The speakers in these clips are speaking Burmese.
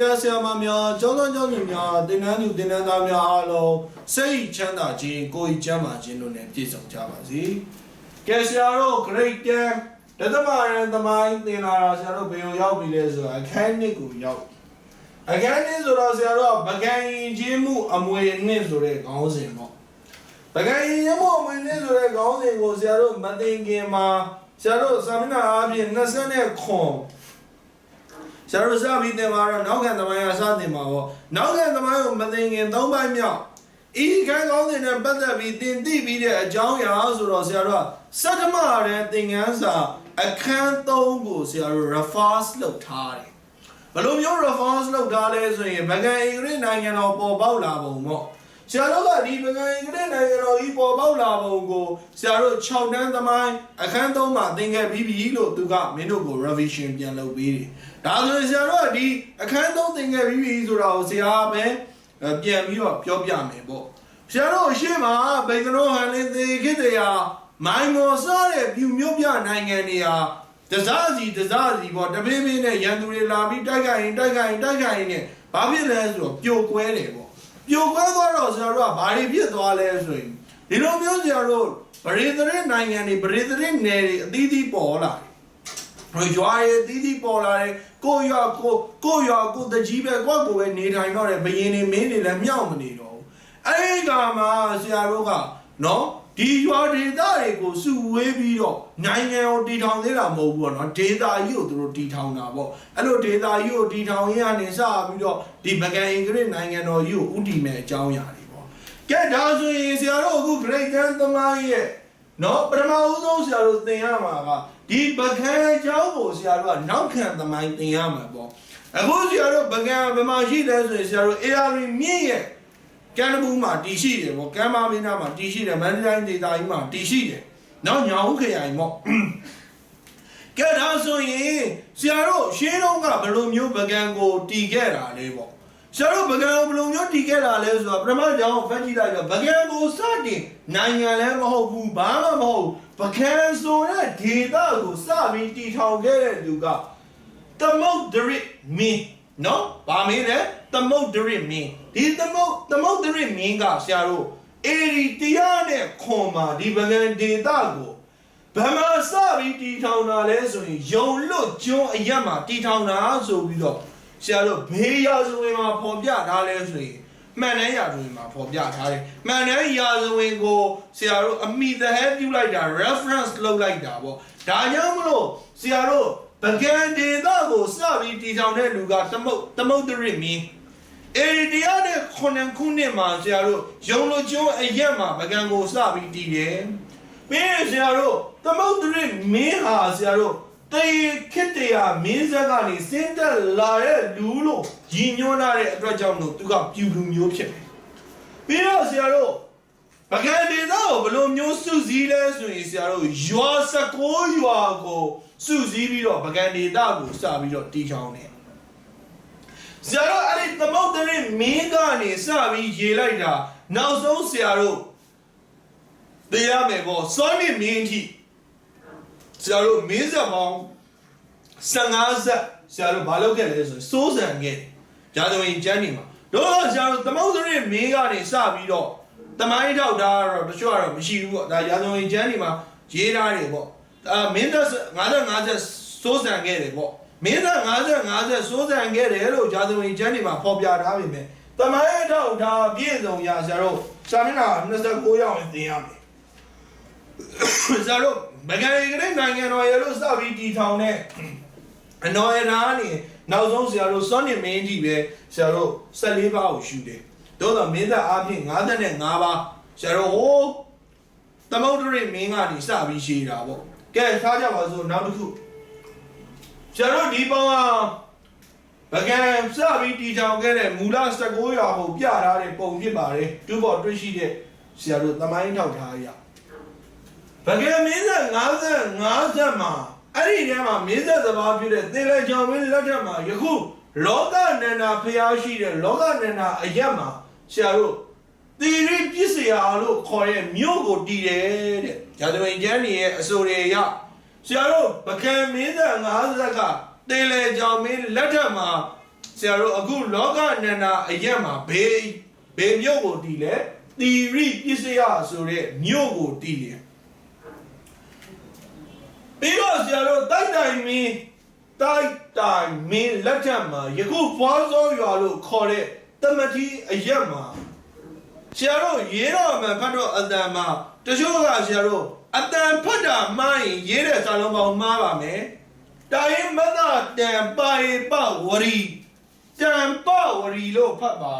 ဆရာဆရာမများကျောင်းသားကျောင်းသူများတင်နန်းသူတင်နန်းသားများအားလုံးစိတ်ချမ်းသာခြင်းကိုယ်ကျမ်းမာခြင်းတို့နဲ့ပြည့်စုံကြပါစေ။ကဲဆရာတို့ grade 10ဒသမရန်သမိုင်းသင်လာတာဆရာတို့ဘယ်လိုရောက်ပြီလဲဆိုတာအခန်းနှစ်ကိုရောက်ပြီ။အခန်းနှစ်ဆိုတော့ဆရာတို့ကပကံရင်ချင်းမှုအမွေနှစ်ဆိုတဲ့ခေါင်းစဉ်ပေါ့။ပကံရင်ချင်းမှုအမွေနှစ်ဆိုတဲ့ခေါင်းစဉ်ကိုဆရာတို့မသိခင်မှာဆရာတို့စာမျက်နှာအပြင်20ခွန် ဆရာတို့စပြီးတင်မှာတော့နောက်ခံသမိုင်းကစတင်မှာပေါ့နောက်ခံသမိုင်းကိုမသိခင်၃ပိုင်းမြောက်ဤခိုင်ကောင်းတဲ့နဲ့ပတ်သက်ပြီးတင်သိပြီးတဲ့အကြောင်းအရာဆိုတော့ဆရာတို့ကစတ္တမရဲသင်ခန်းစာအခန်း၃ကိုဆရာတို့ reverse လုပ်ထားတယ်ဘယ်လိုမျိုး reverse လုပ်ထားလဲဆိုရင်ဗကန်အင်္ဂလိပ်နိုင်ငံတော်ပေါ်ပေါက်လာပုံပေါ့ဆရာတို့ကဒီဗကန်အင်္ဂလိပ်နိုင်ငံတော်ကြီးပေါ်ပေါက်လာပုံကိုဆရာတို့6တန်းသမိုင်းအခန်း3မှာသင်ခဲ့ပြီးပြီလို့သူကမင်းတို့ကို revision ပြန်လုပ်ပေးတယ်ဒါဆိုရင်ဆရာတို့ကဒီအခန်း3သင်ခဲ့ပြီးပြီဆိုတာကိုဆရာပဲအဲပြန်ပြီးတော့ပြောပြမယ်ပေါ့ဆရာတို့ရှေ့မှာဘင်္ဂလိုဟန်လင်းသေးခေတ္တရာမိုင်မော်စားတဲ့ပြူမျိုးပြနိုင်ငံတွေဟာတစားစီတစားစီပေါ့တပင်းပင်းနဲ့ရန်သူတွေလာပြီးတိုက်ခိုက်ရင်တိုက်ခိုက်ရင်တိုက်ခိုက်ရင်နဲ့ဘာဖြစ်လဲဆိုတော့ပြိုကွဲတယ်ပေါ့ပြိုကွဲသွားတော့ဆရာတို့ကဘာတွေဖြစ်သွားလဲဆိုရင်ဒီလိုမျိုးဆရာတို့ဗရေသတဲ့နိုင်ငံတွေဗရေသတဲ့နယ်တွေအသီးသီးပေါ်လာတယ် ရွာရဲ့တီးတီးပေါ်လာတယ်ကိုရွာကိုကိုရွာကိုတကြီးပဲကိုကိုပဲနေထိုင်တော့တယ်ဘယင်းနေမင်းနေလည်းမြောက်မနေတော့ဘူးအဲ့ဒီကမှာဆရာတို့ကနော်ဒီရွာဒေသတွေကိုစုဝေးပြီးတော့နိုင်ငံကိုတည်ထောင်သေးတာမဟုတ်ဘူးပေါ့နော်ဒေသကြီးကိုသူတို့တည်ထောင်တာပေါ့အဲ့လိုဒေသကြီးကိုတည်ထောင်ရင်းကနေစပြီးတော့ဒီဗကန်အင်္ဂလိပ်နိုင်ငံတော်ကြီးကိုဥတည်မဲ့အကြောင်းအရာတွေပေါ့ကဲဒါဆိုရင်ဆရာတို့အခု great grand သမိုင်းရဲ့နော်ပထမဦးဆုံးဆရာတို့သင်ရမှာက ဒီပကံအကြောင်းကိုဆရာတို့ကနောက်ခံသမိုင်းသင်ရမှာပေါ့အခုဆရာတို့ပကံဘယ်မှာရှိလဲဆိုရင်ဆရာတို့ AR မြင့်ရဲ့ကမ်းဘူးမှာတည်ရှိတယ်ပေါ့ကမ်းမမင်းသားမှာတည်ရှိတယ်မန္တလေးဒေသကြီးမှာတည်ရှိတယ်နောက်ညောင်ဦးခရိုင်ပေါ့ကဲဒါဆိုရင်ဆရာတို့ရှင်းတော့ကဘယ်လိုမျိုးပကံကိုတည်ခဲ့တာလဲပေါ့ ဆရာတို့ပကံကိုဘယ်လိုမျိုးတည်ခဲ့တာလဲဆိုတော့ပထမကြောင်ဖတ်ကြည့်လိုက်တော့ပကံကိုစတင်နိုင်ငံလည်းမဟုတ်ဘူးဘာမှမဟုတ်ပကံဆိုတဲ့ဒေသကိုစပြီးတည်ထောင်ခဲ့တဲ့လူကသမုတ်ဒရစ်မင်းနော်ဗာမင်းလဲသမုတ်ဒရစ်မင်းဒီသမုတ်သမုတ်ဒရစ်မင်းကဆရာတို့အေရီတရားနဲ့ခွန်မာဒီပကံဒေသကိုဗမာစပြီးတည်ထောင်တာလဲဆိုရင်ယုံလွတ်ကျွန်းအရက်မှာတည်ထောင်တာဆိုပြီးတော့ ဆရာတို့ဘေးရာဇဝင်မှာပေါ်ပြထားလဲဆိုရင်မှန်တဲ့ရာဇဝင်မှာပေါ်ပြထားတယ်မှန်တဲ့ရာဇဝင်ကိုဆရာတို့အမိသဟဲပြုလိုက်တာ reference လုပ်လိုက်တာပေါ့ဒါကြောင့်မလို့ဆရာတို့ပကံဒေသကိုစပြီးတည်ထောင်တဲ့လူကသမုတ်သမုတ်ဒရစ်မင်းအေဒီယာနဲ့ခုနှစ်ခုနှစ်မှာဆရာတို့ယုံလို့ကျွန်းအရက်မှာပကံကိုစပြီးတည်တယ်။ပြီးရင်ဆရာတို့သမုတ်ဒရစ်မင်းဟာဆရာတို့ တေခစ်တရာမင်းဆက်ကနေစင်းတက်လာတဲ့လူလို့ရည်ညွှန်းလာတဲ့အတွက်ကြောင့်လို့သူကပြူလူမျိုးဖြစ်တယ်။ပြီးတော့ဆရာတို့ပကံဒေသကိုဘယ်လိုမျိုးစုစည်းလဲဆိုရင်ဆရာတို့ရွာ16ရွာကိုစုစည်းပြီးတော့ပကံဒေသကိုစပြီးတော့တီချောင်းတယ်ဆရာတို့အဲ့ဒီသမုတ်တရမင်းကနေစပြီးရေလိုက်တာနောက်ဆုံးဆရာတို့တရားမယ်ပေါ့စောနေမင်းအထိ ဆရာတို့မင်းဆက်ပေါင်း15ဆက်ဆရာတို့မလုပ်ခဲ့လဲဆိုရင်စိုးစံခဲ့ဂျာသမင်ကျမ်းနေမှာတို့ဆရာတို့သမုတ်တရမင်းကနေစပြီးတော့တမိုင်းထောက်တာတော့တချို့ကတော့မရှိဘူးပေါ့ဒါရာဇဝင်ကျမ်းနေမှာရေးထားတယ်ပေါ့အာမင်းသက်50 50စိုးစံခဲ့တယ်ပေါ့မင်းသက်50 50စိုးစံခဲ့တယ်လို့ဂျာသဝင်ကျမ်းနေမှာဖော်ပြထားပြီမယ်တမိုင်းထောက်တာပြည့်စုံရဆရာတို့စာမျက်နှာ29ရောက်ရင်သင်ရမယ် ဆရာတို့မဂရီကလေးနိုင်ငံတော်ရဲ့လို့စပြီးတည်ထောင်တဲ့အနော်ရနာနေနောက်ဆုံးဆရာတို့စောနေမင်းကြီးပဲဆရာတို့14ပါးကိုရှူတယ်တို့တော့မင်းသက်အားဖြင့်55ပါးဆရာတို့ဟိုးသမုဒ္ဒရိမင်းကနေစပြီးရှိတာပေါ့ကဲထားကြပါစို့နောက်တစ်ခုဆရာတို့ဒီပေါင်းဟာဗကံစပြီးတီထောင်ခဲ့တဲ့မူလ19ရာကိုပြထားတဲ့ပုံဖြစ်ပါတယ်တူပေါ်တွေ့ရှိတဲ့ဆရာတို့သမိုင်းထောက်ထားရ ဗကံမင်းသက်55ဆက်မှာအဲ့ဒီထဲမှာမင်းသက်သဘာပြုတဲ့သင်္လေကြောင့်မင်းလက်ထက်မှာယခုလောကနန္ဒာဖျားရှိတဲ့လောကနန္ဒာအရက်မှာဆရာတို့သီရိပစ္စယလို့ခေါ်တဲ့မြို့ကိုတည်တယ်တဲ့။ဂျာသဝင်ကျမ်းကြီးရဲ့အဆိုတွေရဆရာတို့ပကံမင်းသက်50ကတေလေကြောင်မင်းလက်ထက်မှာဆရာတို့အခုလောကနန္ဒာအရက်မှာဘေးဘေးမြို့ကိုတည်လဲတီရိပစ္စယဆိုတဲ့မြို့ကိုတည်တယ် ပြီးတော့ဆရာတို့တိုက်တိုင်မင်းတိုက်တိုင်မင်းလက်ထက်မှာယခုပွားစောရွာလို့ခေါ်တဲ့တမတိအရက်မှာဆရာတို့ရေတော်မှန်ဖတ်တော့အတန်မှာတချို့ကဆရာတို့အတန်ဖတ်တာမှားရင်ရေးတဲ့စာလုံးပေါင်းမှားပါမယ်တိုင်းမသတံပါယပဝရီတံပဝရီလို့ဖတ်ပါ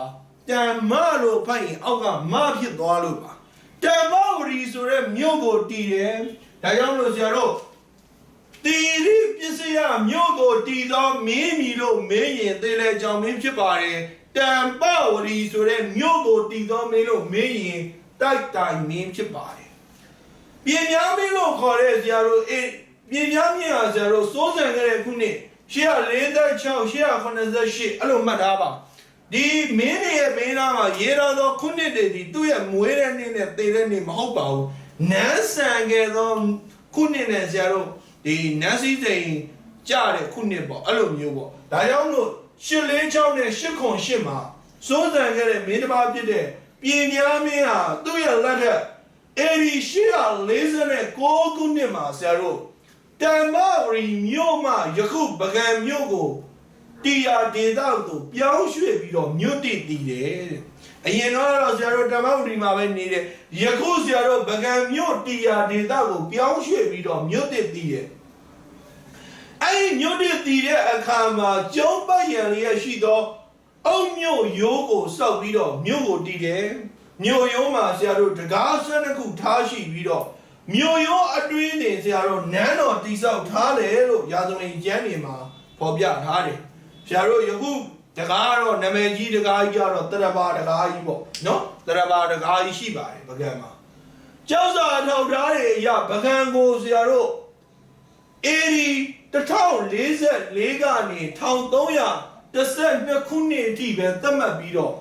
တံမလို့ဖတ်ရင်အောက်ကမဖြစ်သွားလို့ပါတံပဝရီဆိုတဲ့မြို့ကိုတည်တယ်ဒါကြောင့်လို့ဆရာတို့ တီရိပစ္စယမြို့ကိုတည်သောမင်းမီလို့မင်းရင်သေးလဲကြောင့်မင်းဖြစ်ပါတယ်တံပဝရီဆိုတဲ့မြို့ကိုတည်သောမင်းလို့မင်းရင်တိုက်တိုင်မင်းဖြစ်ပါတယ်ပြင်များမင်းလို့ခေါ်တဲ့ဇာတို့အေးပြင်များမင်းဟာဇာတို့စိုးစံခဲ့တဲ့ခုနှစ်846 888အဲ့လိုမှတ်ထားပါဒီမင်းရဲ့မင်းသားမှာရေတော်သောခုနှစ်တည်းဒီသူ့ရဲ့မွေးတဲ့နေ့နဲ့တည်တဲ့နေ့မဟုတ်ပါဘူးနန်းဆန်ခဲ့သောခုနှစ်နဲ့ဇာတို့ ဒီနန်းစည်းစိန်ကြတဲ့ခုနှစ်ပေါ့အဲ့လိုမျိုးပေါ့ဒါကြောင့်လို့ရှစ်လေးချောင်းနဲ့ရှစ်ခွန်ရှစ်မှာစိုးစံခဲ့တဲ့မင်းတစ်ပါးဖြစ်တဲ့ပြင်များမင်းဟာသူ့ရဲ့လက်ထက်အေဒီ849ခုနှစ်မှာဆရာတို့တမ္မရီမြို့မှာယခုပကံမြို့ကိုတီယာဒေသကိုပြောင်းရွှေ့ပြီးတော့မြို့တည်တည်တယ်တဲ့အရင်တော့ဆရာတို့တမ္မရီမှာပဲနေတယ်ယခုဆရာတို့ပကံမြို့တီယာဒေသကိုပြောင်းရွှေ့ပြီးတော့မြို့တည်တည်တယ် အဲ့ဒီမြို့တည်တည်တဲ့အခါမှာကျုံးပတ်ရံလျက်ရှိသော အုံမြို့ရိုးကိုစောက်ပြီးတော့မြို့ကိုတည်တယ်မြို့ရိုးမှာဆရာတို့တကားဆွဲတစ်ခုထားရှိပြီးတော့မြို့ရိုးအတွင်းတင်ဆရာတို့နန်းတော်တိဆောက်ထားတယ်လို့ရာဇဝင်ကျမ်းတွေမှာဖော်ပြထားတယ်ဆရာတို့ယခုတကားတော့နာမည်ကြီးတကားကြီးကတော့တရဘာတကားကြီးပေါ့နော်တရဘာတကားကြီးရှိပါတယ်ပကံမှာကျောက်စာထောက်ထားတွေအရပကံကိုဆရာတို့ အေဒီ1044ကနေ1312ခုနှစ်အထိပဲသတ်မှတ်ပြီးတော့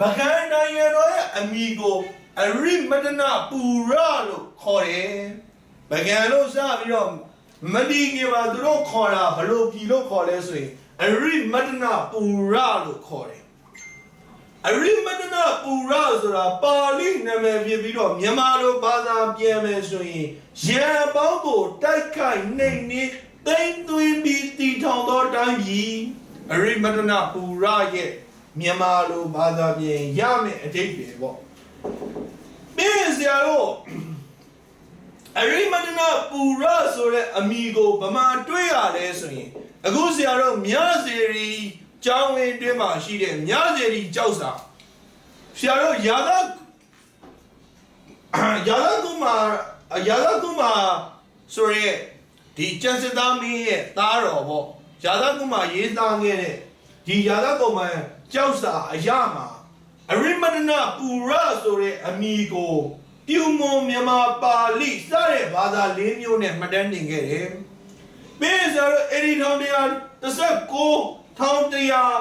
ဗကန်းနိုင်ငံတော်ရဲ့အမိကိုအရိမတနာပူရလို့ခေါ်တယ်။ဗကန်းလို့စပြီးတော့မဒီကေပါသူတို့ခေါ်တာဘလို့ပြီလို့ခေါ်လဲဆိုရင်အရိမတနာပူရလို့ခေါ်တယ်။ အရိမတနာပူရဆိုတာပါဠိနာမည်ဖြစ်ပြီးတော့မြန်မာလိုဘာသာပြန်မယ်ဆိုရင်ရန်ပေါင်းကိုတိုက်ခိုက်နှိမ့်နေသိမ့်သွင်းပြီးတည်ထောင်သောတိုင်းပြည်အရိမတနာပူရရဲ့မြန်မာလိုဘာသာပြန်ရမယ်အတိတ်ပဲပေါ့ပြီးစရာတော့အရိမတနာပူရဆိုတဲ့အမိကိုဗမာတွေ့ရလဲဆိုရင်အခုဆရာတို့မြစေရီ ကျောင်းဝင်တွင်းမှာရှိတဲ့မြစေရီကြောက်စာဆရာတို့ရာသာရာသာကုမာရာသာကုမာဆိုရဲဒီကျန်စစ်သားမင်းရဲ့သားတော်ပေါ့ရာသာကုမာရေးသားခဲ့တဲ့ဒီရာသာကုမာကြောက်စာအရမှာအရိမတနာပူရဆိုတဲ့အမိကိုပြုံမွန်မြန်မာပါဠိစတဲ့ဘာသာ၄မျိုးနဲ့မှတ်တမ်းတင်ခဲ့တယ်။ပြီးဆိုတော့အဲ့ဒီထောင်တ ရား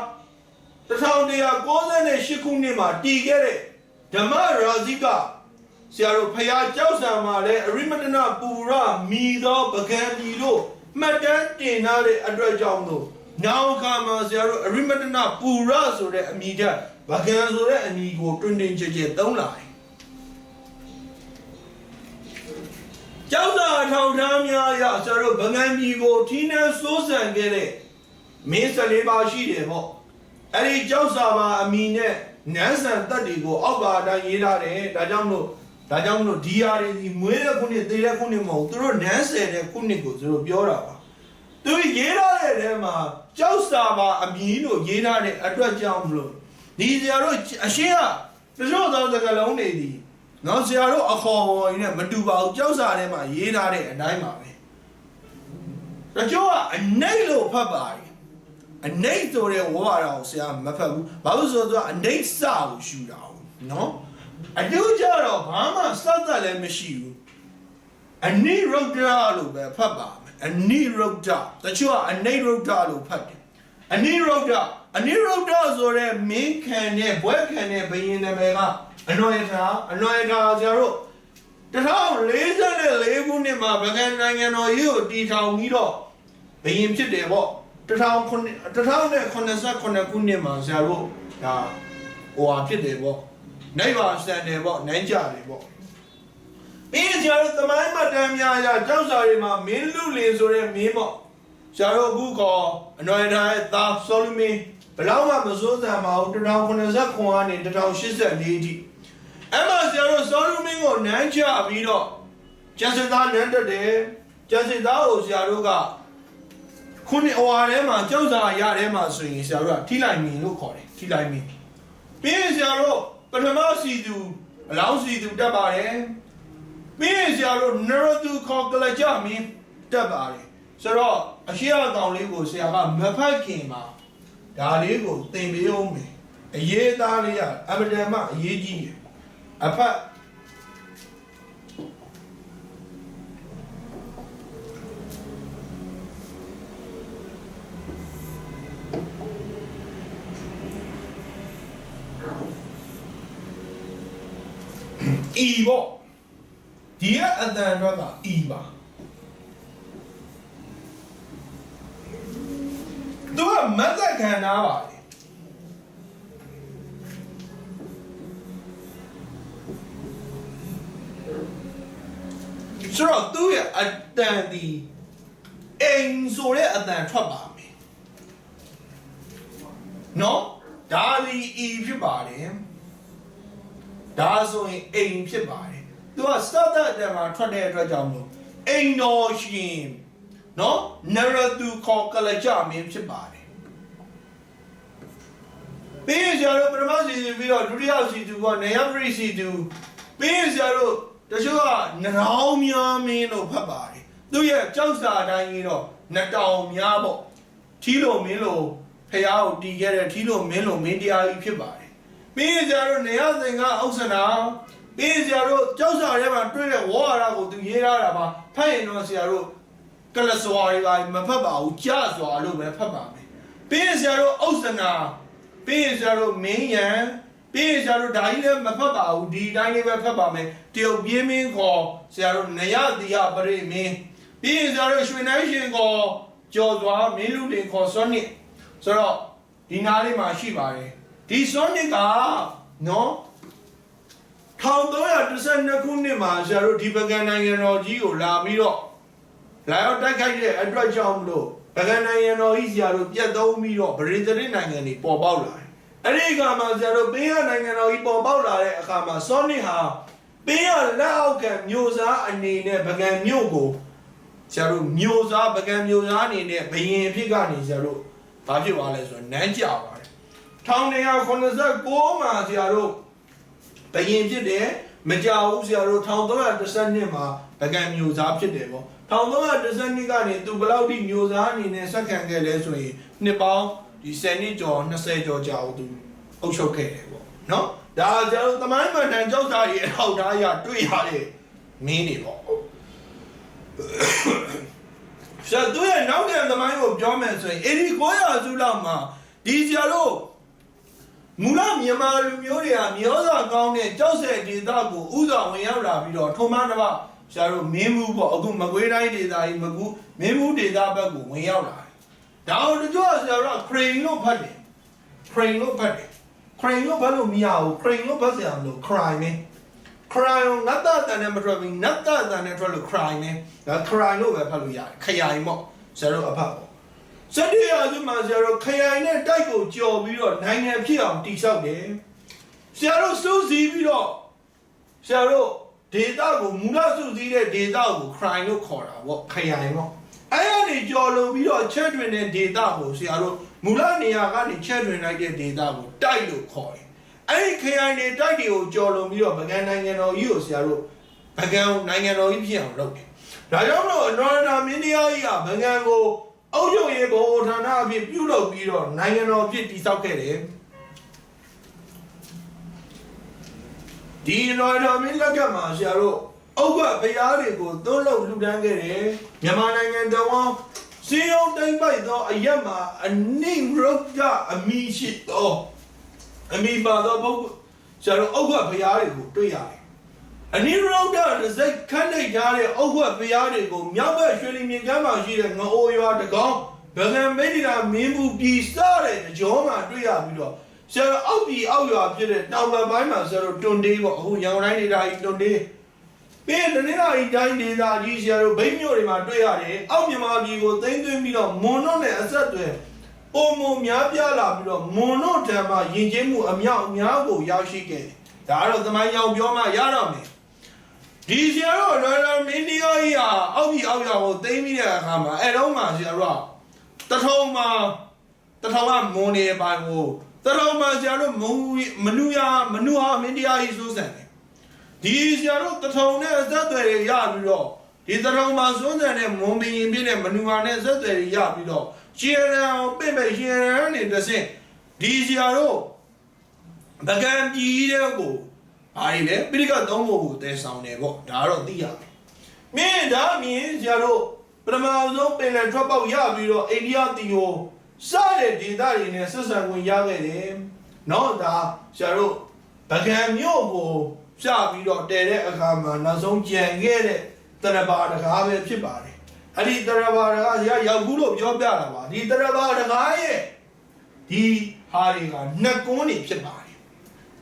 19ထောင်တရား1198ခုနှစ်မှာတည်ခဲ့တဲ့ဓမ္မရာဇိကဆရာတို့ဖျားကြောက်ဆံမှာလည်းအရိမတနာပူရမိသောပကံဒီတို့မှတ်တမ်းတင်ထားတဲ့အတွက်ကြောင့်လို့နောက်ခါမှာဆရာတို့အရိမတနာပူရဆိုတဲ့အမိထက်ပကံဆိုတဲ့အမိကိုတွင်တွင်ကြဲကြဲသုံးလာတယ်ကျောက်သာထောင်ထားများအရဆရာတို့ဗငန်ပြည်ကိုထီးနှံစိုးစံခဲ့တဲ့ မင်း၁၄ပါးရှိတယ်ပေါ့အဲ့ဒီကျောက်စာပါအမိနဲ့နန်းဆန်တက်တွေကိုအောက်ပါအတိုင်းရေးထားတယ်ဒါကြောင့်မလို့ဒါကြောင့်မလို့ဒီဟာတွေဒီမွေးတဲ့ခုနှစ်သေတဲ့ခုနှစ်မဟုတ်သူတို့နန်းဆယ်တဲ့ခုနှစ်ကိုသူတို့ပြောတာပါသူရေးထားတဲ့ထဲမှာကျောက်စာပါအမိလို့ရေးထားတဲ့အတွက်ကြောင့်မလို့ဒီဆရာတို့အရှင်းကတချို့သောစကားလုံးတွေဒီနော်ဆရာတို့အခေါ်ဟော်ရင်းနဲ့မတူပါဘူးကျောက်စာထဲမှာရေးထားတဲ့အတိုင်းပါပဲတချို့ကအနှိမ့်လို့ဖတ်ပါတယ် အနှိမ့်ဆိုတဲ့ဝါရာကိုဆရာမဖတ်ဘူးဘာလို့ဆိုတော့အနှိမ့်စကိုရှူတာ哦နော်အတူကြတော့ဘာမှစက်သက်လည်းမရှိဘူးအနိရုဒ္ဓလို့ပဲဖတ်ပါမယ်အနိရုဒ္ဓတချို့ကအနိရုဒ္ဓလို့ဖတ်တယ်အနိရုဒ္ဓအနိရုဒ္ဓဆိုတဲ့မင်းခံတဲ့ဘွဲခံတဲ့ဘယင်နာမည်ကအနွယ်ထာအနွယ်ထာဆရာတို့1044ခုနှစ်မှာဗကန်နိုင်ငံတော်ကြီးကိုတည်ထောင်ပြီးတော့ဘယင်ဖြစ်တယ်ပေါ့ 1989ခုနှစ်မှာဆရာတို့ဒါဟိုဟာဖြစ်တယ်ပေါ့နိုင်ပါစံတယ်ပေါ့နိုင်ကြတယ်ပေါ့ပြီးရင်ဆရာတို့သမိုင်းမှတ်တမ်းများအရကျောင်းစာတွေမှာမင်းလူလင်ဆိုတဲ့မင်းပေါ့ဆရာတို့အခုခေါ်အနော်ရထားရဲ့သားဆောလူမင်းဘယ်တော့မှမစိုးစံပါဘူး1089ကနေ1084အထိအဲ့မှာဆရာတို့ဆောလူမင်းကိုနန်းချပြီးတော့ကျန်စစ်သားနန်းတက်တယ်ကျန်စစ်သားကိုဆရာတို့က ခုနှစ်အဝါထဲမှာကြောက်စာရထဲမှာဆိုရင်ဆရာတို့ကထိလိုက်မင်းလို့ခေါ်တယ်ထိလိုက်မင်းပြီးရင်ဆရာတို့ပထမစီသူအလောင်းစီသူတက်ပါတယ်ပြီးရင်ဆရာတို့နရသူခေါ်ကလကြမင်းတက်ပါတယ်ဆိုတော့အရှိအကောင်လေးကိုဆရာကမဖတ်ခင်မှာဒါလေးကိုသင်ပေးအောင်မယ်အရေးသားလေးကအဗဒမအရေးကြီးတယ်အဖတ် ဤပေါ့ဒီကအတန်တော့ကဤပါသူကမတ်သက်ခံနာပါလေဆိုတော့သူ့ရဲ့အတန်ဒီအိမ်ဆိုတဲ့အတန်ထွက်ပါမယ်နော်ဒါလီဤဖြစ်ပါတယ် ဒါဆိုရင်အိမ်ဖြစ်ပါတယ်သူကစတတ်တဲ့မှာထွက်တဲ့အတွက်ကြောင့်မလို့အိမ်တော်ရှင်နော်နရသူခေါ်ကလကြမင်းဖြစ်ပါတယ်ပြီးရင်ဆရာတို့ပထမစီစဉ်ပြီးတော့ဒုတိယစီသူကနေယပရိစီသူပြီးရင်ဆရာတို့တချို့ကနရောင်းများမင်းလို့ဖတ်ပါတယ်သူရဲ့ကြောက်စာတိုင်းကြီးတော့နတောင်များပေါ့ထီးလိုမင်းလိုဖះကိုတီးခဲ့တဲ့ထီးလိုမင်းလိုမင်းတရားကြီးဖြစ်ပါတယ် ပြီးရင်ဆရာတို့နေရစင်ကအုပ်စနာပြီးရင်ဆရာတို့ကြောက်စာထဲမှာတွေ့တဲ့ဝေါ်ရတာကိုသူရေးရတာပါဖတ်ရင်တော့ဆရာတို့ကလစွာတွေပါမဖတ်ပါဘူးကြစွာလို့ပဲဖတ်ပါမယ်ပြီးရင်ဆရာတို့အုပ်စနာပြီးရင်ဆရာတို့မင်းရန်ပြီးရင်ဆရာတို့ဒါကြီးလည်းမဖတ်ပါဘူးဒီတိုင်းလေးပဲဖတ်ပါမယ်တရုတ်ပြင်းမင်းခေါ်ဆရာတို့နရတိယပရိမင်းပြီးရင်ဆရာတို့ရွှေနှိုင်းရှင်ခေါ်ကျော်စွာမင်းလူလင်ခေါ်စွန်းနစ်ဆိုတော့ဒီနားလေးမှာရှိပါတယ် ဒီစွန်နစ်ကနော်1332ခုနှစ်မှာဆရာတို့ဒီပကံနိုင်ငံတော်ကြီးကိုလာပြီးတော့လာရောက်တိုက်ခိုက်တဲ့အတွက်ကြောင့်မလို့ပကံနိုင်ငံတော်ကြီးဆရာတို့ပြတ်သုံးပြီးတော့ဗရိသရစ်နိုင်ငံတွေပေါ်ပေါက်လာတယ်။အဲ့ဒီအခါမှာဆရာတို့ပင်းရနိုင်ငံတော်ကြီးပေါ်ပေါက်လာတဲ့အခါမှာစွန်နစ်ဟာပင်းရလက်အောက်ကမျိုးစားအနေနဲ့ပကံမျိုးကိုဆရာတို့မျိုးစားပကံမျိုးစားအနေနဲ့ဘယင်အဖြစ်ကနေဆရာတို့ဘာဖြစ်သွားလဲဆိုတော့နန်းကြောင် 1196မှာဆရာတို့ဘယင်ဖြစ်တယ်မကြဘူးဆရာတို့1312မှာပကံမျိုးစားဖြစ်တယ်ပေါ့1312ကနေသူဘလောက်ထိမျိုးစားအနေနဲ့ဆက်ခံခဲ့လဲဆိုရင်နှစ်ပေါင်းဒီ10နှစ်ကျော်20ကျော်ကြာအောင်သူအုပ်ချုပ်ခဲ့တယ်ပေါ့နော်ဒါကြောင့်သမိုင်းမှန်တန်ကြောက်စာကြီးအထောက်ထားရတွေ့ရတဲ့မင်းတွေပေါ့ဆရာတို့ရဲ့နောက်ခံသမိုင်းကိုပြောမယ်ဆိုရင်အဲဒီ900စုလောက်မှာဒီဆရာတို့ မူလမြန်မာလူမျိုးတွေကမျောစာကောင်းတဲ့ကြောက်စဲဒေသကိုဥစွာဝင်ရောက်လာပြီးတော့ထုံမတစ်ပတ်ဆရာတို့မင်းမှုပေါ့အခုမကွေးတိုင်းဒေသကြီးမကူမင်းမှုဒေသဘက်ကိုဝင်ရောက်လာတယ်။ဒါအောင်တချို့ဆရာတို့က crane လို့ဖတ်တယ်။ crane လို့ဖတ်တယ်။ crane လို့ဖတ်လို့မရဘူး crane လို့ဖတ်စရာမလို crime နဲ့ crime ငတ်တာတန်နဲ့မထွက်ဘူးနတ်တာတန်နဲ့ထွက်လို့ crime နဲ့ဒါ crime လို့ပဲဖတ်လို့ရတယ်ခရိုင်ပေါ့ဆရာတို့အဖတ်ပေါ့ စတိယစုမှာဆရာတို့ခရိုင်နဲ့တိုက်ကိုကြော်ပြီးတော့နိုင်ငံဖြစ်အောင်တည်ဆောက်တယ်ဆရာတို့စူးစီးပြီးတော့ဆရာတို့ဒေတာကိုမူလစုစည်းတဲ့ဒေတာကို crime လို့ခေါ်တာပေါ့ခရိုင်ပေါ့အဲ့ရနေကြော်လို့ပြီးတော့ချက်တွင်တဲ့ဒေတာကိုဆရာတို့မူလနေရာကနေချက်တွင်လိုက်တဲ့ဒေတာကိုတိုက်လို့ခေါ်တယ်အဲ့ဒီခရိုင်တွေတိုက်တွေကိုကြော်လို့ပြီးတော့ဗကန်နိုင်ငံတော်ကြီးကိုဆရာတို့ဗကန်နိုင်ငံတော်ကြီးဖြစ်အောင်လုပ်တယ်ဒါကြောင့်မလို့အနော်ရတာမင်းတရားကြီးကဗကန်ကို အုပ်ချုပ်ရေးဘုံဌာနအဖြစ်ပြုလုပ်ပြီးတော့နိုင်ငံတော်ဖြစ်တည်ဆောက်ခဲ့တယ်ဒီနော်တော်မင်းလက်ကမှာဆရာတို့အုတ်ကဘုရားတွေကိုသွန်းလို့လှူဒန်းခဲ့တယ်မြန်မာနိုင်ငံတော်စီယုံတိမ့်ပိုက်သောအရက်မှာအနိရုဒ္ဓအမိရှိသောအမိပါသောဘုရားဆရာတို့အုတ်ကဘုရားတွေကိုတွေ့ရတယ် အနိရုဒ္ဓစိတ်ခန့်လိုက်ထားတဲ့အုတ်ခွက်ဘုရားတွေကိုမြောက်ဘက်ရွှေလီမြင်ကမ်းမှာရှိတဲ့ငအိုရွာတကောင်ဗကံမိတ်ဒီလာမင်းဘူးပြည်စတဲ့အကျော်မှာတွေ့ရပြီးတော့ဆရာတော်အောက်ပြည်အောက်ရွာဖြစ်တဲ့တောင်ပံပိုင်းမှာဆရာတော်တွန်တေးပေါ့အခုရန်ကုန်တိုင်းဒေသကြီးတွန်တေးပြီးရင်တနင်္လာရီတိုင်းဒေသကြီးဆရာတော်ဗိမ့်မြို့တွေမှာတွေ့ရတယ်အောက်မြန်မာပြည်ကိုသိမ်းသွင်းပြီးတော့မွန်တို့နဲ့အဆက်အသွယ်ပုံမများပြားလာပြီးတော့မွန်တို့ဓမ္မယဉ်ကျေးမှုအမြောက်အများကိုရောက်ရှိခဲ့တယ်ဒါကတော့သမိုင်းကြောင်ပြောမှရတော့မယ် ဒီဆရာတော်လောလောမင်းတရားကြီးဟာအောက်ပြီးအောက်ရောက်ကိုသိမ့်ပြီးတဲ့အခါမှာအဲ့တော့မှဆရာတော်ကတထုံမှာတထုံကမွန်နေပိုင်ကိုတထုံမှာဆရာတော်မုံမနုရမနုဟာမင်းတရားကြီးစိုးစံတယ်ဒီဆရာတော်တထုံနဲ့အသက်အသွယ်တွေရပြီးတော့ဒီတထုံမှာစိုးစံတဲ့မွန်ဘီရင်ပြည့်တဲ့မနုဟာနဲ့အသက်အသွယ်တွေရပြီးတော့ရှင်ရန်အောင်ပြင့်မဲ့ရှင်ရန်နဲ့တဆင့်ဒီဆရာတော်ဗကံပြည်တဲ့ကို ဘာတွေလဲပိဋကသုံးဖို့ကိုတည်ဆောင်တယ်ပေါ့ဒါကတော့သိရမယ်မင်းဒါမြင်ဆရာတို့ပထမဆုံးပင်လယ်ထွက်ပေါက်ရပြီးတော့အိန္ဒိယတီကိုစတဲ့ဒေသတွေနဲ့ဆက်ဆံခွင့်ရခဲ့တယ်နော်ဒါဆရာတို့ဗကံမြို့ကိုပြပြီးတော့တည်တဲ့အခါမှာနောက်ဆုံးကြံခဲ့တဲ့တရဘာတကားပဲဖြစ်ပါတယ်အဲ့ဒီတရဘာတကားဆရာရောက်ဘူးလို့ပြောပြတာပါဒီတရဘာတကားရဲ့ဒီဟာတွေကနှစ်ကွန်းနေဖြစ်ပါတယ်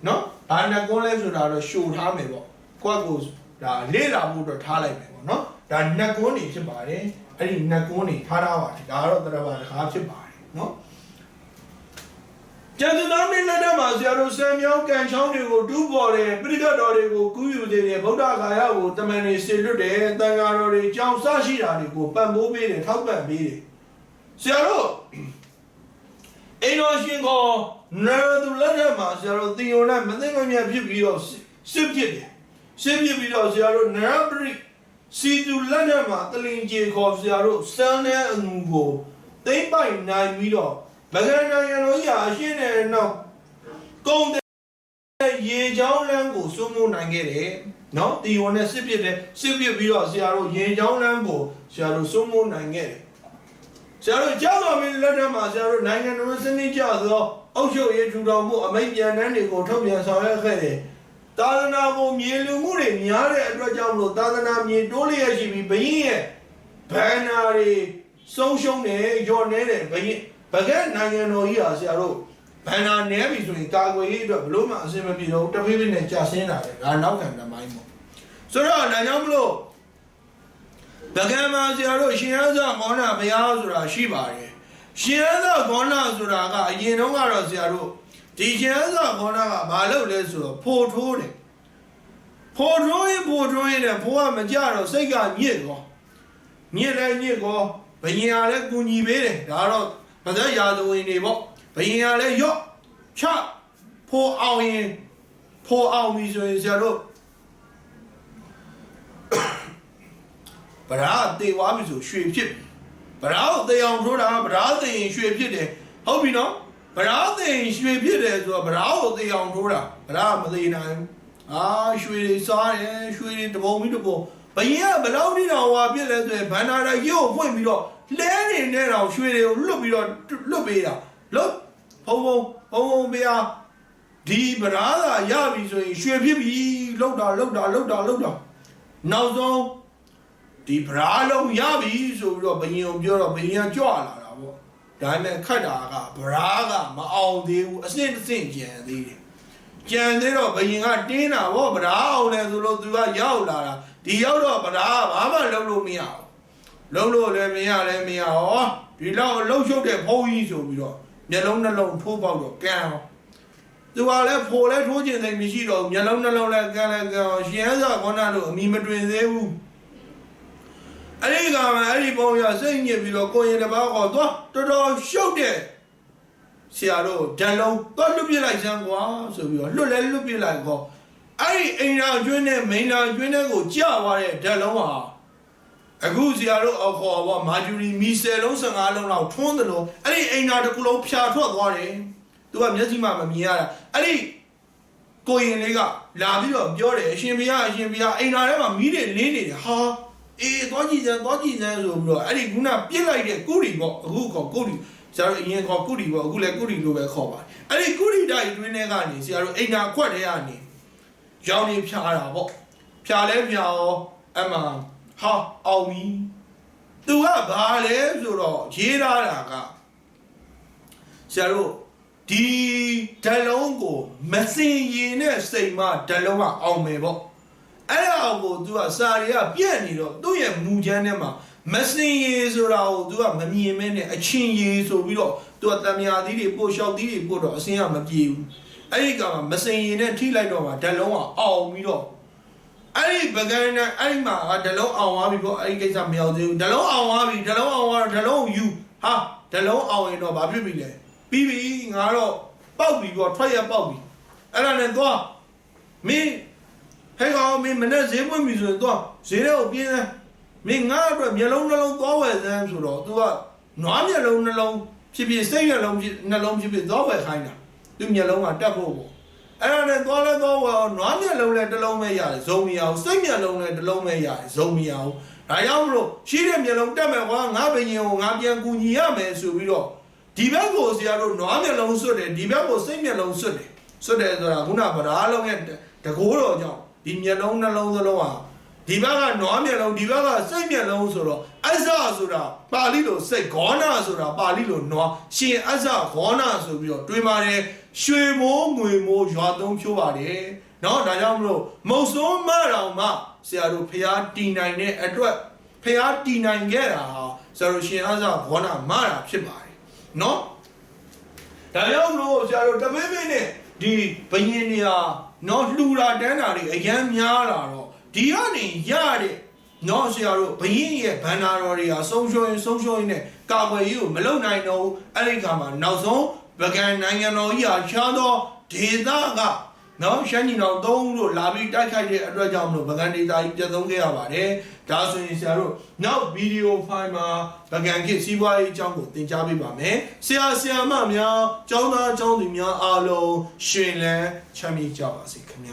နော် ဘာနှကုန်းလဲဆိုတာတော့ရှို့ထားမယ်ပေါ့ကိုယ့်ကိုယ်ဒါလေ့လာဖို့တော့ထားလိုက်မယ်ပေါ့နော်ဒါနှကုန်းနေဖြစ်ပါတယ်အဲ့ဒီနှကုန်းနေထားထားပါတယ်ဒါကတော့တရဘာတကားဖြစ်ပါတယ်နော်ကျန်တဲ့သားမင်းလက်ထက်မှာဆရာတို့ဆံမြောင်းကန်ချောင်းတွေကိုတူးပေါ်တယ်ပြိဋကတော်တွေကိုကူးယူသေးတယ်ဗုဒ္ဓဂါယကိုတမန်တွေစေလွတ်တယ်တန်ဃာတော်တွေကြောင်ဆရှိတာတွေကိုပံ့ပိုးပေးတယ်ထောက်ပံ့ပေးတယ်ဆရာတို့ အိမ်တော်ရှင်ကောနရသူလက်ထက်မှာဆရာတို့တင်ယုံနဲ့မသိမမြတ်ဖြစ်ပြီးတော့စစ်ဖြစ်တယ်စစ်ဖြစ်ပြီးတော့ဆရာတို့နရပရိစီသူလက်ထက်မှာတလင်ကြီးခေါ်ဆရာတို့စမ်းတဲ့အငူကိုသိမ့်ပိုင်နိုင်ပြီးတော့မဂရနိုင်ငံတော်ကြီးအရှင်းတဲ့နောက်ကုန်းတဲ့ရေချောင်းလမ်းကိုစိုးမိုးနိုင်ခဲ့တယ်နော်တင်ယုံနဲ့စစ်ဖြစ်တယ်စစ်ဖြစ်ပြီးတော့ဆရာတို့ရေချောင်းလမ်းကိုဆရာတို့စိုးမိုးနိုင်ခဲ့တယ် ဆရာတို့ကြောက်တော်မင်းလက်ထက်မှာဆရာတို့နိုင်ငံတော်စနစ်ကျသောအုပ်ချုပ်ရေးထူထောင်မှုအမိန့်ပြန်တမ်းတွေကိုထုတ်ပြန်ဆောင်ရွက်ခဲ့တယ်။သာသနာကိုမြေလူမှုတွေများတဲ့အတွက်ကြောင့်မလို့သာသနာမြေတိုးလျက်ရှိပြီးဘရင်ရဲ့ဘန်နာတွေဆုံးရှုံးတယ်ညော်နေတယ်ဘရင်ဗကက်နိုင်ငံတော်ကြီးဟာဆရာတို့ဘန်နာနဲပြီဆိုရင်ကာကွယ်ရေးအတွက်ဘလို့မှအဆင်မပြေတော့ဘူးတဖိဖိနဲ့ကြာဆင်းလာတယ်။ဒါနောက်ခံတမိုင်းပေါ့။ဆိုတော့ဒါကြောင့်မလို့ ဗကံမှာဆရာတို့ရှင်ရသမောနာဘုရားဆိုတာရှိပါတယ်ရှင်ရသမောနာဆိုတာကအရင်တုန်းကတော့ဆရာတို့ဒီရှင်ရသမောနာကဘာလုပ်လဲဆိုတော့ဖိုထိုးတယ်ဖိုထိုးရင်ဖိုထိုးရင်လည်းဘိုးကမကြတော့စိတ်ကညစ်သွားညစ်လဲညစ်ကောဘယင်ကလည်းကူညီပေးတယ်ဒါတော့ဗဇက်ရာဇဝင်တွေပေါ့ဘယင်ကလည်းရော့ချဖိုအောင်ရင်ဖိုအောင်ပြီဆိုရင်ဆရာတို့ ဗရာတေဝါပြီဆိုရွှေဖြစ်ပြီဗရာကိုတေအောင်ထိုးတာဗရာတေရင်ရွှေဖြစ်တယ်ဟုတ်ပြီနော်ဗရာတေရင်ရွှေဖြစ်တယ်ဆိုတော့ဗရာကိုတေအောင်ထိုးတာဗရာမသေးနိုင်ဘူးအာရွှေတွေစားတယ်ရွှေတွေတပုံပြီးတပုံဘယင်ကဘလောက်တိတောင်ဟွာပြစ်လဲဆိုရင်ဘန္နာရရုပ်ကိုဖွင့်ပြီးတော့လဲနေနဲ့တော့ရွှေတွေကိုလွတ်ပြီးတော့လွတ်ပေးတာလွတ်ဖုံဖုံဖုံဖုံပေးအားဒီဗရာသာရပြီဆိုရင်ရွှေဖြစ်ပြီလောက်တာလောက်တာလောက်တာလောက်တာနောက်ဆုံး ဒီဗရာလုံးရပြီဆိုပြီးတော့ဘယင်ကိုပြောတော့ဘယင်ကကြွလာတာပေါ့ဒါပေမဲ့ခတ်တာကဗရာကမအောင်သေးဘူးအစင့်အစင့်ကြံသေးတယ်ကြံသေးတော့ဘယင်ကတင်းတာပေါ့ဗရာအောင်လဲဆိုလို့သူကရောက်လာတာဒီရောက်တော့ဗရာကဘာမှလုပ်လို့မရဘူးလုံးလို့လည်းမရလည်းမရဟောဒီလောက်လှုပ်ရှုပ်တဲ့ဖုံးကြီးဆိုပြီးတော့မျက်လုံးနှလုံးထိုးပေါက်တော့ကန်းအောင်သူကလည်းဖိုလည်းထိုးကျင်သိမရှိတော့ဘူးမျက်လုံးနှလုံးလည်းကန်းလည်းကန်းအောင်ရှင်ရသောခေါင်းတို့အမိမတွင်သေးဘူး အဲ့ဒီကမှအဲ့ဒီပုံရစိတ်ညစ်ပြီးတော့ကိုရင်တစ်ပါးခေါ်သွားတော်တော်ရှုပ်တဲ့ဆရာတို့ဓာတ်လုံးသွားလွတ်ပြလိုက်စမ်းကွာဆိုပြီးတော့လွတ်လဲလွတ်ပြလိုက်ကောအဲ့ဒီအိမ်လာကျွင်းနဲ့မိန်လာကျွင်းတဲ့ကိုကြာသွားတဲ့ဓာတ်လုံးဟာအခုဆရာတို့အခေါ်ပါမာဂျူရီမီဆယ်လုံး15လုံးလောက်ထွန်းတယ်လို့အဲ့ဒီအိမ်လာတစ်ခုလုံးဖြာထွက်သွားတယ်သူကမျက်စိမှမမြင်ရတာအဲ့ဒီကိုရင်လေးကလာပြီးတော့ပြောတယ်အရှင်ဘုရားအရှင်ဘုရားအိမ်လာထဲမှာမီးတွေလင်းနေတယ်ဟာ အေးသွားကြည့်စမ်းသွားကြည့်စမ်းဆိုပြီးတော့အဲ့ဒီခုနပြစ်လိုက်တဲ့ကုရီပေါ့အခုခေါ်ကုရီဆရာတို့အရင်ခေါ်ကုရီပေါ့အခုလည်းကုရီလို့ပဲခေါ်ပါတယ်အဲ့ဒီကုရီတိုင်းတွင်းထဲကနေဆရာတို့အိမ်နာခွက်ထဲကနေရောင်းနေဖြာတာပေါ့ဖြာလဲဖြာရောအမှဟာအောင်ပြီသူကဘာလဲဆိုတော့ရေးထားတာကဆရာတို့ဒီဓာတ်လုံးကိုမစင်ရင်နဲ့စိတ်မဓာတ်လုံးကအောင်မယ်ပေါ့ အဲ့ဒါကို तू ကစာရီကပြက်နေတော့သူ့ရဲ့မူချမ်းထဲမှာမစင်ရည်ဆိုတာကို तू ကမမြင်မဲနဲ့အချင်းရည်ဆိုပြီးတော့ तू ကတံမြာသီးတွေပို့လျှောက်သီးတွေပို့တော့အစင်းကမပြေဘူးအဲ့ဒီကမှမစင်ရည်နဲ့ထိလိုက်တော့မှဓာတ်လုံးကအောင်ပြီးတော့ အဲ့ဒီပကန်းနဲ့အဲ့ဒီမှာဓလုံးအောင်သွားပြီပေါ့အဲ့ဒီကိစ္စမရောက်သေးဘူးဓလုံးအောင်သွားပြီဓလုံးအောင်သွားတော့ဓလုံးယူဟာဓလုံးအောင်ရင်တော့ဘာဖြစ်ပြီလဲပြီးပြီငါတော့ပေါက်ပြီပေါ့ထွက်ရပေါက်ပြီအဲ့ဒါနဲ့သွားမင်း ဟဲ့ကောင်မင်းမနဲ့ဈေးပွင့်ပြီဆိုရင်သွားဈေးတွေကိုပြင်းစမ်းမင်းငါအတွက်မျက်လုံးနှလုံးသွားဝယ်စမ်းဆိုတော့ तू ကနွားမျက်လုံးနှလုံးဖြစ်ဖြစ်စိတ်မျက်လုံးဖြစ်နှလုံးဖြစ်ဖြစ်သွားဝယ်ခိုင်းတာသူမျက်လုံးကတက်ဖို့ပေါ့အဲ့ဒါနဲ့သွားလဲသွားဝါနွားမျက်လုံးနဲ့တစ်လုံးပဲရတယ်ဇုံမရအောင်စိတ်မျက်လုံးနဲ့တစ်လုံးပဲရတယ်ဇုံမရအောင်ဒါကြောင့်မလို့ရှိတဲ့မျက်လုံးတက်မယ်ကွာငါဘယင်ကိုငါပြန်ကူညီရမယ်ဆိုပြီးတော့ဒီဘက်ကိုဆရာတို့နွားမျက်လုံးဆွတ်တယ်ဒီဘက်ကိုစိတ်မျက်လုံးဆွတ်တယ်ဆွတ်တယ်ဆိုတာခုနဗရာလုံးရဲ့တကိုးတော်ကြောင့် ဒီမျက်လုံးနှလုံးသလုံးဟာဒီဘက်ကနွားမျက်လုံးဒီဘက်ကစိတ်မျက်လုံးဆိုတော့အဇဆိုတာပါဠိလိုစိတ်ဂေါနာဆိုတာပါဠိလိုနွားရှင်အဇဂေါနာဆိုပြီးတော့တွေးပါတယ်ရွှေမိုးငွေမိုးရွာသုံးဖြိုးပါတယ်เนาะဒါကြောင့်မလို့မုတ်ဆိုးမတော်မှဆရာတို့ဖျားတီနိုင်တဲ့အတွက်ဖျားတီနိုင်ခဲ့တာဟာဆရာတို့ရှင်အဇဂေါနာမတာဖြစ်ပါတယ်เนาะ ဒါကြောင့်မလို့ဆရာတို့တမင်းမင်းနဲ့ဒီဘယင်းနေရာ နော်လှူတာတန်းတာတွေအရန်များလာတော့ဒီကနေရတဲ့နော်ဆရာတို့ဘယင်းရဲ့ဘန္နာတော်တွေဟာဆုံးရှုံးရင်ဆုံးရှုံးရင်နဲ့ကာကွယ်ရေးကိုမလုပ်နိုင်တော့ဘူးအဲ့ဒီခါမှာနောက်ဆုံးဗကန်နိုင်ငံတော်ကြီးဟာရှားသောဒေသက နော်ရှမ်းပြည်တော်သုံးလို့လာပြီးတိုက်ခိုက်တဲ့အတွက်ကြောင့်မလို့ဗကန်ဒေသကြီးပြတ်သုံးခဲ့ရပါတယ်ဒါဆိုရင်ဆရာတို့နောက်ဗီဒီယိုဖိုင်မှာဗကန်ခေတ်စီးပွားရေးအကြောင်းကိုသင်ကြားပေးပါမယ်ဆရာဆရာမများကျောင်းသားကျောင်းသူများအားလုံးရှင်လန်းချမ်းမြေ့ကြပါစေခင်ဗျာ